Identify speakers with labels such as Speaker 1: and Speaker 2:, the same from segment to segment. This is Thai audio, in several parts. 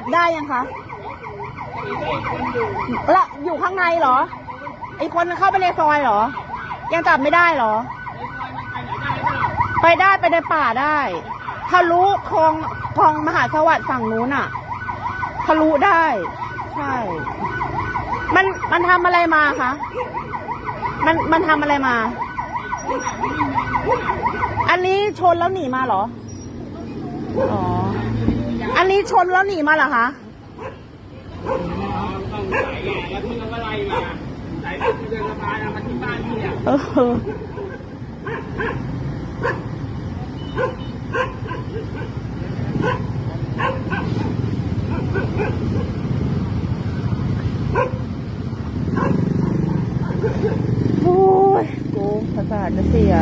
Speaker 1: ับได้ยังคะละอยู่ข้างในเหรอ ไอคนเข้าไปในซอยเหรอ ยังจับไม่ได้เหรอ ไปได้ไปในป่าได้ทะลุคลองคลองมหาสวัสดิ์ฝั่งนู้นอะทะลุได้ ใช่ มันมันทำอะไรมาคะมันมันทำอะไรมา อันนี้ชนแล้วหนีมาเหรอ อ๋อ อันนี้ชนแล้วหนีมาเหรอคะ
Speaker 2: ต้องสายแย่แล้วพี่ก็ไล่มาสายพี่เดินสะพานมาที่บ้านพี่อะ
Speaker 1: เออโอ้ยกูประสาทจะเสีย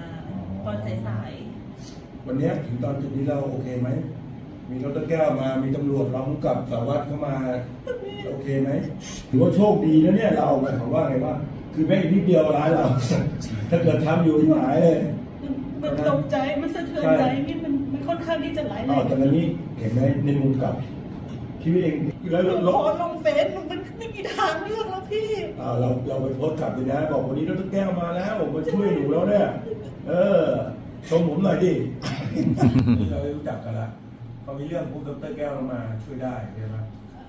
Speaker 3: มาตอนสาย
Speaker 4: วันเนี้ยถึงตอนจุดนี้เราโอเคไหม มีรถตะแก้วมา มีตำรวจร้องกับสารวัตรเข้ามา โอเคไหมถือว่าโชคดีนะเนี่ยเราหมายความว่าไงว่า คือแม่งนิดเดียวร้ายเรา ถ้าเกิดทำอยู่ที่หายเลย
Speaker 3: ๆ มันตกใจมันสะเทือนใจนี่มันมันค่อนข้างที่จะหลายแร
Speaker 4: อ้าว
Speaker 3: ง
Speaker 4: แต่ตอนนี้เห็นไหมในมุมกลับชีวิตเองแล้ว
Speaker 3: หนู
Speaker 4: รถ
Speaker 3: ขอลงเฟซมันมัน ไม่มีทางเลือกแล้วพี่
Speaker 4: อ่าเราเราไปโพสต์กลับดีนะ บอกวันนี้ดรแก้วมาแล้วมาช่วยหนูแล้วเนี่ย เออชมผมหน่อยดิ เราได้รู้จักกันละเขามีเรื่องปุ๊บดรแก้วมาช่วยได้ใช่ไหม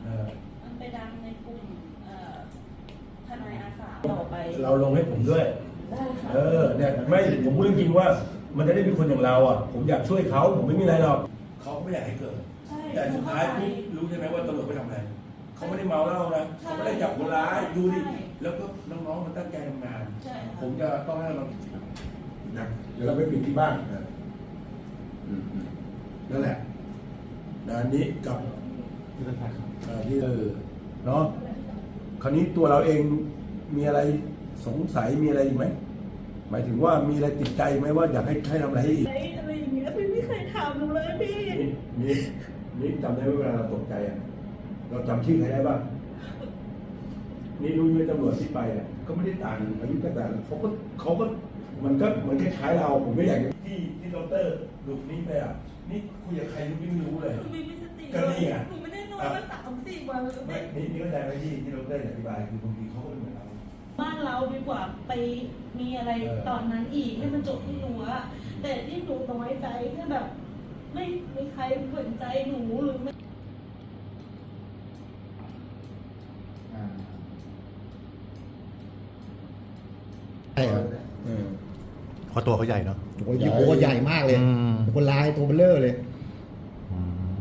Speaker 4: เออ
Speaker 3: มันไปดังในกลุ่มเอ่อทนายอาสาต่อไป
Speaker 4: เราลงให้ผมด้วย
Speaker 3: ได้ค่ะ
Speaker 4: เออเนี่ยไม่ผมพูดจริงๆว่า มันจะได้มีคนอย่างเราอะ ผมอยากช่วยเขาผมไม่มีอะไรหรอกเขาก็ไม่อยากให้เกิด
Speaker 3: ใช่
Speaker 4: แต่สุดท้ายปุ๊บรู้ใช่ไหมว่าตำรวจไปทำอะไร เขาไม่ได้เมาเหล้านะเขาไม่ได้จับคนร้ายดูดิแล้วก็น้องๆมันตั้งใจทำงาน
Speaker 3: ใช่ค่ะ
Speaker 4: ผมจะต้องให้เรานะเดี๋ยวเราไปปิดที่บ้านนะอืมๆนั่นแหละนะอันนี้กับเอ่อที่เออเนาะคราวนี้ตัวเราเองมีอะไรสงสัยมีอะไรอีกไหมหมายถึงว่ามีอะไรติดใจไหมว่าอยากให้ให้ทำอะไรให้อีก
Speaker 3: ไอ้อะไรอย่างเงี้ยพี่ไม่เคยถามหนูเลยพี่
Speaker 4: นี่นี่นี่จำได้ไหมเวลาเราตกใจอะ เราจำชื่อใครได้บ้างนี่รู้ไหมตำรวจที่ไปอะก็ไม่ได้ต่างอายุก็ต่างเขาก็เขาก็มันก็เหมือนคล้ายๆเราผมไม่อยากจะที่ที่ดอกเตอร์ดูนี่ไปอะนี่คุยกับใครยังไม่รู้เลย
Speaker 3: หนูไม่มีสติ
Speaker 4: ก็นี่ไง
Speaker 3: หนูไม่ได้นอนมาสามสี่วันเลย
Speaker 4: ไม่นี่นี่ก็ใจไหมที่ที่ดอกเตอร์อธิบายคือบางทีเขาก็เป็นเหมือนเรา
Speaker 3: บ้านเราดีกว่าไปมีอะไร
Speaker 4: เออ
Speaker 3: ตอนนั้นอีกให้มันจบที่หนูอะแต่ที่หนูน้อยใจแค่แบบ ไม่มีใครสนใจหนูหรือไม่
Speaker 5: ใช่ครับ
Speaker 6: เพราะตัวเขาใหญ่เนาะ
Speaker 5: โอ้ยโหใหญ่มากเลย
Speaker 6: อืม
Speaker 5: คนร้ายตัวเบลเลอร์เลย
Speaker 6: อืม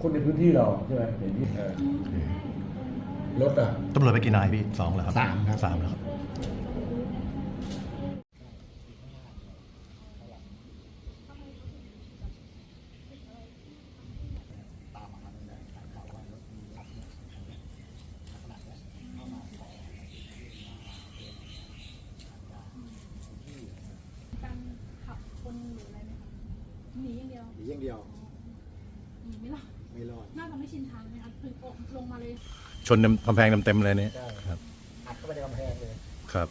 Speaker 4: คนในพื้นที่เราใช่ไหมเห็นที่รถอะ
Speaker 6: ตำรวจไปกี่นายพี่สองเหรอครับ
Speaker 5: สามครับ
Speaker 6: สามแล้วครับ
Speaker 7: การขับคนหรืออะไรไหมคะหนี อย่างเดียว
Speaker 5: หนีอย่างเดียว
Speaker 7: หนีไม่รอด
Speaker 5: ไม่รอด
Speaker 7: น่าจะไม่ชินทางไหมคะถึงอกลงมาเลย
Speaker 6: ชนกำแพงเต็มๆเลยเนี่ย
Speaker 5: ใช่
Speaker 6: ครับ
Speaker 5: อัดเข้าไปในกำแพงเลย
Speaker 6: ครับ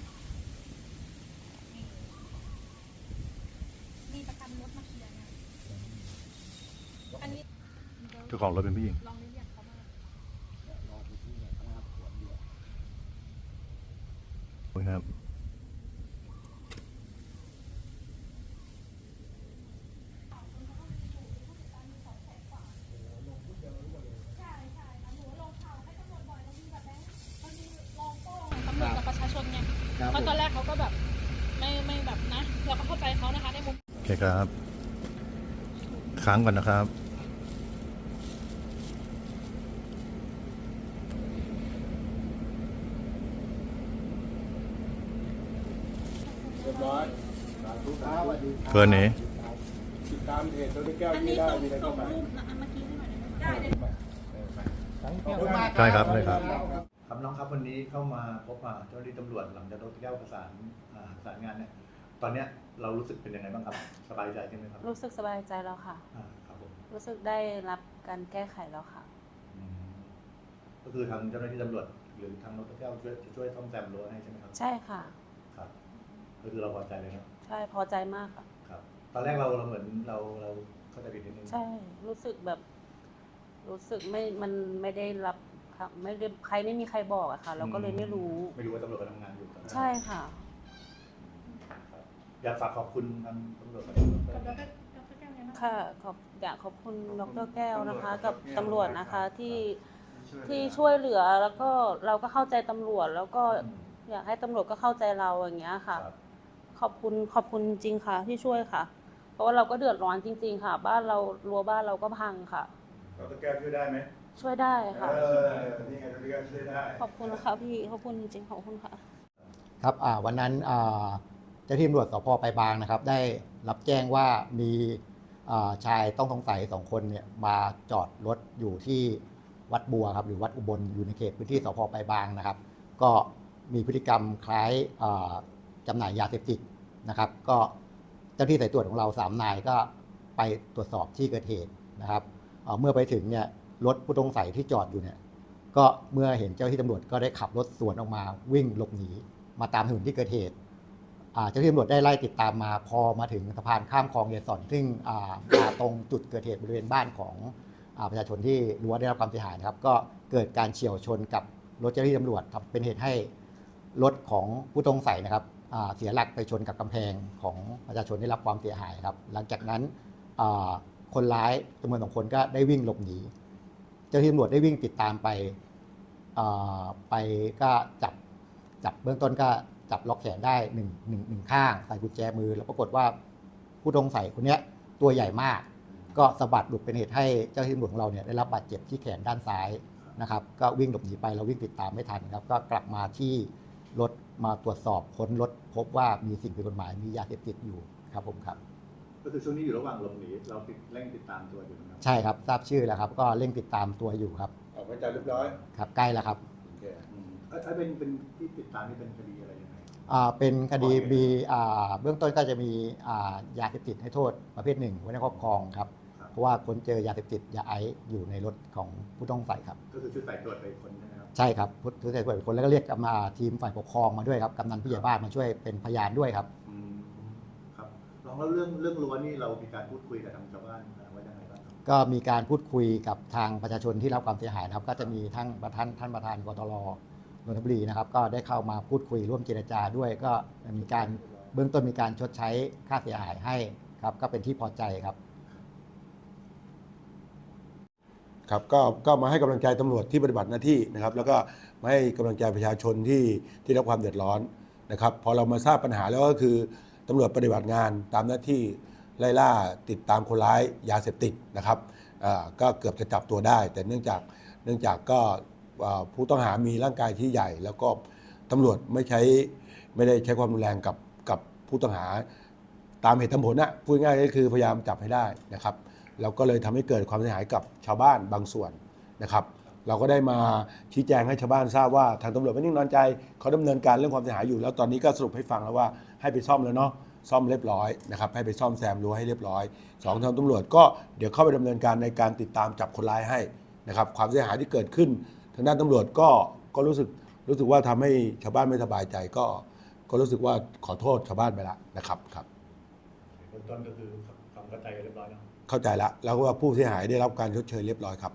Speaker 7: มีประกันรถมาเคลียร์นะอันนี้
Speaker 6: เจ้าของรถเป็นผู้หญิง
Speaker 7: ลองเรียกเขามา
Speaker 5: รอดที่เนี่ยพนักงานสอบสวนอยู่
Speaker 6: ครับ
Speaker 7: ตำรวจกับประชาชนไง
Speaker 5: ครับ
Speaker 7: เพราะ ตอนแรกเขาก็แบบไม่ไม่แบบนะเราก็เข้าใจเขานะคะในมุม
Speaker 6: โอเคครับค้างก่อนนะครับ
Speaker 4: เรียบร้อยสาธุสาธุ
Speaker 6: เกินนี้
Speaker 4: ติดตามเพจดรแก้ว
Speaker 3: อัน
Speaker 4: ที่
Speaker 3: นี้
Speaker 4: ได้
Speaker 3: ส่ง
Speaker 4: มีอะไร
Speaker 3: ส่
Speaker 4: เข้างมา
Speaker 3: รูปนะอันเมื่อกี้ให้หน่อยได้ไหมคะได้เลย
Speaker 5: ขอบคุณมาก
Speaker 6: ใช่ครับใช่ครับ
Speaker 5: ครับ น้องครับวันนี้เข้ามาพบอ่าเจ้าหน้าที่ตำรวจหลังจากดรแก้วประสานอ่าประสานงานเนี่ยตอนเนี้ยเรารู้สึกเป็นยังไงบ้างครับสบายใจใช่ไหมครับ
Speaker 8: รู้สึกสบายใจแล้วค่ะ
Speaker 5: อ่าครับผม
Speaker 8: รู้สึกได้รับการแก้ไขแล้วค่ะ
Speaker 5: อืมก็คือทางเจ้าหน้าที่ตำรวจ หรือทางดรแก้วช่วยจะช่วยซ่อมแซมรั้วให้ใช่ไหมครับ
Speaker 8: ใช่ค่ะ
Speaker 5: ครับ ก็คือเราพอใจเลยครับ
Speaker 8: ใช่พอใจมากค่ะ
Speaker 5: ครับ ตอนแรกเราเราเหมือนเราเราเข้าใจผิดนิดนึง
Speaker 8: ใช่รู้สึกแบบ รู้สึกไม่มันไม่ได้รับ ค่ะไม่ได้ใครไม่มีใครบอกอะค่ะ เราก็เลยไม่รู้
Speaker 5: ไม่รู้ว่าตำรวจกำลังทำงานอยู่ตอนนั้น
Speaker 8: ใช่ค่ะ
Speaker 5: ครับอยากฝากขอบคุณทางตำรวจครับ
Speaker 7: กับดรดรแก้วเนี่ยนะ
Speaker 8: ค่ะขอบอยากขอบคุณดรแก้วนะคะ กับตำรวจนะคะที่ที่ช่วยเหลือแล้วก็เราก็เข้าใจตำรวจ แล้วก็อยากให้ตำรวจก็เข้าใจเราอย่างเงี้ยค่ะ
Speaker 5: ครับ
Speaker 8: ขอบคุณขอบคุณจริงค่ะ ที่ช่วยค่ะ เพราะว่าเราก็เดือดร้อนจริง ๆ ค่ะ บ้านเรารั้วบ้านเราก็พังค่ะ
Speaker 4: ดรแก้วช่วยได้ไหม
Speaker 8: ช่วยได้ค่ะ
Speaker 4: เออ นี่ไงดรแก้วช่วยได้
Speaker 8: ขอบคุณนะคะพี่ ขอบคุณจริงๆขอบคุณค่ะ
Speaker 5: ครับอ่าวันนั้นอ่าเจ้าที่ตำรวจสพไปบางนะครับ ได้รับแจ้งว่ามีอ่าชายต้องสงสัยสองคนเนี่ยมาจอดรถอยู่ที่วัดบัวครับหรือวัดอุบลอยู่ในเขตพื้นที่สพไปบางนะครับ ก็มีพฤติกรรมคล้ายอ่าจำหน่ายยาเสพติดนะครับ ก็เจ้าที่สายตรวจของเราสามนายก็ไปตรวจสอบที่เกิดเหตุนะครับเอ่อเมื่อไปถึงเนี่ย รถผู้ต้องสงสัยที่จอดอยู่เนี่ย ก็เมื่อเห็นเจ้าที่ตำรวจก็ได้ขับรถสวนออกมาวิ่งหลบหนี มาตามถนนที่เกิดเหตุเจ้าที่ตำรวจได้ไล่ติดตามมาพอมาถึงสะพานข้ามคลองเยสอนซึ่งมาตรงจุดเกิดเหตุบริเวณบ้านของอประชาชนที่รั้วได้รับความเสียหายนะครับ ก็เกิดการเฉี่ยวชนกับรถเจ้าหน้าที่ตำรวจครับเป็นเหตุให้รถของผู้ต้องสงสัยนะครับเสียหลักไปชนกับกำแพงของประชาชนได้รับความเสียหายครับ หลังจากนั้นคนร้ายจำนวนสองคนก็ได้วิ่งหลบหนี เจ้าหน้าที่ตำรวจได้วิ่งติดตามไปไปก็จับจับเบื้องต้นก็จับล็อกแขนได้หนึ่งหนึ่งหนึ่งข้างใส่กุญแจมือ แล้วปรากฏว่าผู้ต้องสงสัยคนนี้ตัวใหญ่มาก ก็สะบัดหลุดเป็นเหตุให้เจ้าหน้าที่ตำรวจของเราเนี่ยได้รับบาดเจ็บที่แขนด้านซ้ายนะครับ ก็วิ่งหลบหนีไปเราวิ่งติดตามไม่ทันครับ ก็กลับมาที่รถมาตรวจสอบค้นรถพบว่ามีสิ่งผิดกฎหมายมียาเสพติดอยู่ครับผมครับ
Speaker 9: ก็คือช่วงนี้อยู่ระหว่างหลบหนีเราติดเร่งติดตามตัวอยู่นะครับ
Speaker 5: ใช่ครับทราบชื่อแล้วครับก็เร่งติดตามตัวอยู่ครับ
Speaker 4: ออกหมายจับเรียบร้อย
Speaker 5: ครับใกล้แล้วครับ
Speaker 4: โอเค
Speaker 9: อืมเอ้ยเอ้ยเป็นเป็นที่ติดตามนี่เป็นคดีอะไรยังไง
Speaker 5: อ่าเป็นคดี
Speaker 9: ก่อเหตุ
Speaker 5: มีอ่าเบื้องต้นก็จะมีอ่ายาเสพติดให้โทษประเภทหนึ่งไว้ในครอบครองครับ
Speaker 9: ครับ
Speaker 5: เพราะว่าคนเจอยาเสพติดยาไอซ์อยู่ในรถของผู้ต้องสงสัยครับ
Speaker 9: ก็คือชุดสายตรวจไปคนใช่ไหมครับ
Speaker 5: ใช่ครับผู้ผู้ใส่ตรวจคนแล้วก็เรียกกำมาทีมฝ่ายปกครองมาด้วยครับกำนันผู้ใหญ่บ้านมาช่วยเป็นพยานด้วยครับ
Speaker 9: อืมครับลองแล้วเรื่องเรื่องรั้วนี่เรามีการพูดคุยกับทางชาวบ้านว่ายังไงบ้างครับ
Speaker 5: ก็มีการพูดคุยกับทางประชาชนที่รับความเสียหายนะครับ ก็จะมีทั้งประธานท่านประธานกตรนนทบุรีนะครับ ก็ได้เข้ามาพูดคุยร่วมเจรจาด้วย ก็มีการเบื้องต้นมีการชดใช้ค่าเสียหายให้ครับ ก็เป็นที่พอใจครับ
Speaker 4: ครับก็ก็มาให้กำลังใจตำรวจที่ปฏิบัติหน้าที่นะครับ แล้วก็มาให้กำลังใจประชาชนที่ที่รับความเดือดร้อนนะครับ พอเรามาทราบปัญหาแล้วก็คือ ตำรวจปฏิบัติงานตามหน้าที่ไล่ล่าติดตามคนร้ายยาเสพติดนะครับก็เกือบจะจับตัวได้ แต่เนื่องจากเนื่องจากก็ผู้ต้องหามีร่างกายที่ใหญ่ แล้วก็ตำรวจไม่ใช้ไม่ได้ใช้ความรุนแรงกับกับผู้ต้องหาตามเหตุตามผลนะพูดง่ายๆก็คือพยายามจับให้ได้นะครับเราก็เลยทำให้เกิดความเสียหายกับชาวบ้านบางส่วนนะครับ เราก็ได้มาชี้แจงให้ชาวบ้านทราบว่าทางตำรวจไม่นิ่งนอนใจเขาดำเนินการเรื่องความเสียหายอยู่ แล้วตอนนี้ก็สรุปให้ฟังแล้วว่าให้ไปซ่อมแล้วเนาะซ่อมเรียบร้อยนะครับให้ไปซ่อมแซมรั้วให้เรียบร้อยสองทางตำรวจก็เดี๋ยวเข้าไปดำเนินการในการติดตามจับคนร้ายให้นะครับความเสียหายที่เกิดขึ้น ทางด้านตำรวจก็ก็รู้สึกรู้สึกว่าทำให้ชาวบ้านไม่สบายใจก็ ก็รู้สึกว่าขอโทษชาวบ้านไปแล้วนะครับครับ
Speaker 6: เบื้องต้นก็คือความเข้าใจกันเรียบร้อยแล้ว
Speaker 4: เข้าใจแล้วแล้วว่าผู้เสียหายได้รับการชดเชยเรียบร้อยครับ